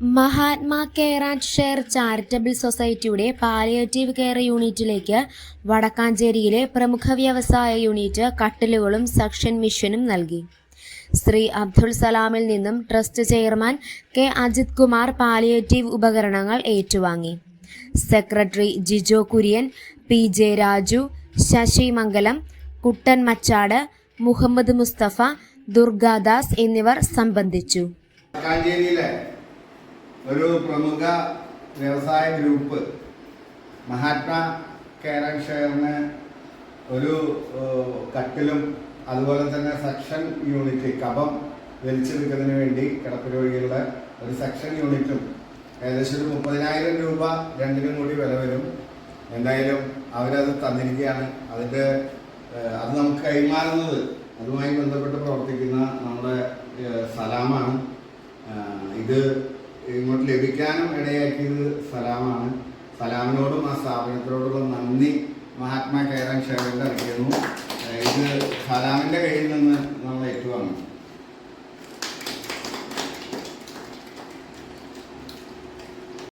Mahatma care and share charitable സൊസൈറ്റിയുടെ palliative care യൂണിറ്റിലേക്ക് വടക്കാഞ്ചേരിയിലെ പ്രമുഖ വ്യവസായ യൂണിറ്റ് കട്ടിലുകളും സക്ഷൻ മിഷനും നൽകി. ശ്രീ അബ്ദുൾ സലാമിൽ നിന്നും trust chairman K Ajith Kumar palliative ഉപകരണങ്ങൾ ഏറ്റുവാങ്ങി. Secretary Jijo Kurian P J Raju Sasi Mangalam Kuttan Machad Muhammad Mustafa Durgadas എന്നിവർ സംബന്ധിച്ചു. ഒരു പ്രമുഖ വ്യവസായ ഗ്രൂപ്പ് മഹാത്മാ ആൻഡ് ഷെയറിന് ഒരു കട്ടിലും അതുപോലെ തന്നെ സെക്ഷൻ യൂണിറ്റ് കപം വലിച്ചെടുക്കുന്നതിന് വേണ്ടി കിടപ്പുരോഗികളുടെ ഒരു സെക്ഷൻ യൂണിറ്റും ഏകദേശം ഒരു മുപ്പതിനായിരം രൂപ രണ്ടിനും കൂടി വില വരും. എന്തായാലും അവരത് തന്നിരിക്കുകയാണ്. അതിന്റെ അത് നമുക്ക് കൈമാറുന്നത് അതുമായി ബന്ധപ്പെട്ട് പ്രവർത്തിക്കുന്ന നമ്മുടെ സലാമാണ്. ഇത് ഇങ്ങോട്ട് ലഭിക്കാനും ഇടയാക്കിയത് സലാമാണ്. സലാമിനോടും ആ സ്ഥാപനത്തിനോടുള്ള നന്ദി മഹാത്മാ കയറാൻ ഷെയറിന്റെ അറിയിക്കുന്നു ആഹ് ഇത് സലാമിന്റെ കയ്യിൽ നിന്ന് നമ്മൾ ഏറ്റുവാങ്ങും.